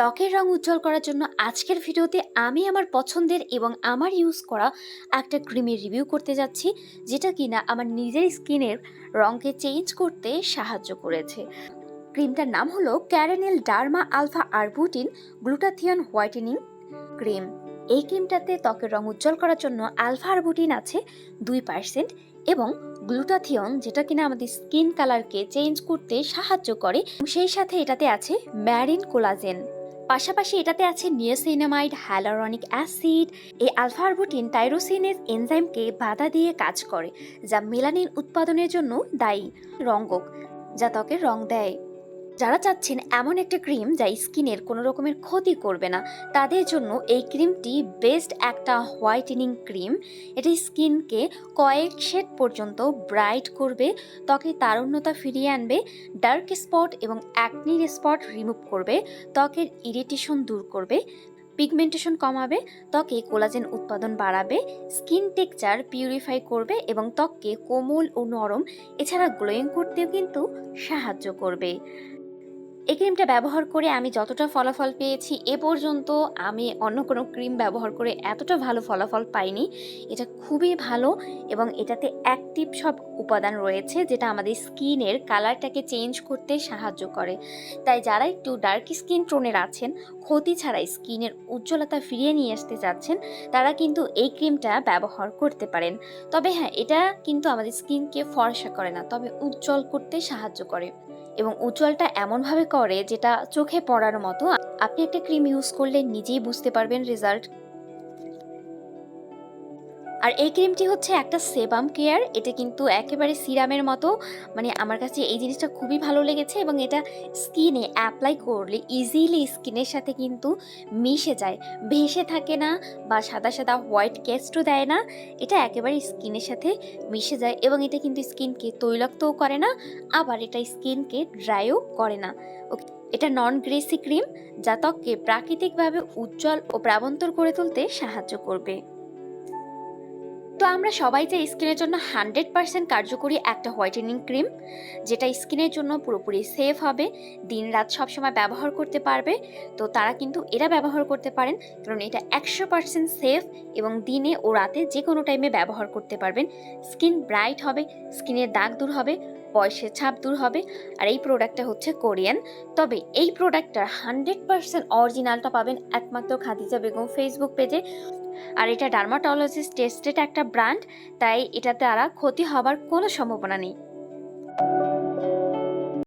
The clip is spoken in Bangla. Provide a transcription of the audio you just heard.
ত্বকের রং উজ্জ্বল করার জন্য আজকের ভিডিওতে আমি আমার পছন্দের এবং আমার ইউজ করা একটা ক্রিমের রিভিউ করতে যাচ্ছি, যেটা কিনা আমার নিজের স্কিনের রঙকে চেঞ্জ করতে সাহায্য করেছে। ক্রিমটার নাম হলো Carenel derma alpha arbutin glutathione whitening cream এই ক্রিমটাতে ত্বকের রং উজ্জ্বল করার জন্য আলফা আরবুটিন আছে দুই পার্সেন্ট এবং গ্লুটাথিয়ন যেটা কিনা আমাদের স্কিন কালারকে চেঞ্জ করতে সাহায্য করে সেই সাথে এটাতে আছে ম্যারিন কোলাজেন পাশাপাশি এটাতে আছে নিয়াসিনামাইড হ্যালারনিক অ্যাসিড। এই আলফার্বুটিন টাইরোসিনেস এনজাইমকে বাধা দিয়ে কাজ করে, যা মেলানিন উৎপাদনের জন্য দায়ী রঙ্গক, যা ত্বকের রং দেয়। যারা চাচ্ছেন এমন একটা ক্রিম যা স্কিনের কোনো রকমের ক্ষতি করবে না, তাদের জন্য এই ক্রিমটি বেস্ট একটা হোয়াইটেনিং ক্রিম। এটি স্কিনকে কয়েক শেড পর্যন্ত ব্রাইট করবে, ত্বকে তারুণ্যতা ফিরিয়ে আনবে, ডার্ক স্পট এবং অ্যাকনির স্পট রিমুভ করবে, ত্বকের ইরিটেশন দূর করবে, পিগমেন্টেশন কমাবে, ত্বকে কোলাজেন উৎপাদন বাড়াবে, স্কিন টেক্সচার পিউরিফাই করবে এবং ত্বককে কোমল ও নরম, এছাড়া গ্লোয়িং করতেও কিন্তু সাহায্য করবে। এই ক্রিমটা ব্যবহার করে আমি যতটা ফলাফল পেয়েছি, এ পর্যন্ত আমি অন্য কোনো ক্রিম ব্যবহার করে এতটা ভালো ফলাফল পাইনি। এটা খুবই ভালো এবং এটাতে অ্যাক্টিভ সব উপাদান রয়েছে যেটা আমাদের স্কিনের কালারটাকে চেঞ্জ করতে সাহায্য করে। তাই যারা একটু ডার্ক স্কিন টোনের আছেন, ক্ষতি ছাড়াই স্কিনের উজ্জ্বলতা ফিরিয়ে নিয়ে আসতে চাচ্ছেন তারা কিন্তু এই ক্রিমটা ব্যবহার করতে পারেন। তবে হ্যাঁ এটা কিন্তু আমাদের স্কিনকে ফর্সা করে না, তবে উজ্জ্বল করতে সাহায্য করে। এবং উজ্জ্বলটা এমনভাবে করে যেটা চোখে পড়ার মতো। আপনি একটা ক্রিম ইউজ করলে নিজেই বুঝতে পারবেন রেজাল্ট আর এই ক্রিমটি হচ্ছে একটা সেবাম কেয়ার এটা কিন্তু একেবারে সিরামের মতো। মানে আমার কাছে এই জিনিসটা খুবই ভালো লেগেছে এবং এটা স্কিনে অ্যাপ্লাই করলে ইজিলি স্কিনের সাথে কিন্তু মিশে যায়। ভেসে থাকে না বা সাদা সাদা হোয়াইট ক্যাস্টও দেয় না, এটা একেবারে স্কিনের সাথে মিশে যায় এবং এটা কিন্তু স্কিনকে তৈলাক্তও করে না, আবার এটা স্কিনকে ড্রাইও করে না। ওকে, এটা নন গ্রেসি ক্রিম যা ত্বককে প্রাকৃতিকভাবে উজ্জ্বল ও প্রাবন্তর করে তুলতে সাহায্য করবে। তো আমরা সবাই চাই স্কিনের জন্য হান্ড্রেড পারসেন্ট কার্যকরী একটা হোয়াইটেনিং ক্রিম, যেটা স্কিনের জন্য পুরোপুরি সেফ হবে দিন রাত সবসময় ব্যবহার করতে পারবে, তো তারা কিন্তু এরা ব্যবহার করতে পারেন, কারণ এটা একশো পারসেন্ট সেফ এবং দিনে ও রাতে যে কোনো টাইমে ব্যবহার করতে পারবেন। স্কিন ব্রাইট হবে, স্কিনের দাগ দূর হবে বয়সের ছাপ দূর হবে আর এই প্রোডাক্টটা হচ্ছে কোরিয়ান। তবে এই প্রোডাক্টটার হান্ড্রেড পার্সেন্ট অরিজিনালটা পাবেন একমাত্র খাদিজা বেগম ফেসবুক পেজে আর এটা ডার্মাটোলজিস্ট টেস্টেড একটা ব্র্যান্ড তাই এটাতে তারা ক্ষতি হবার কোনো সম্ভাবনা নেই।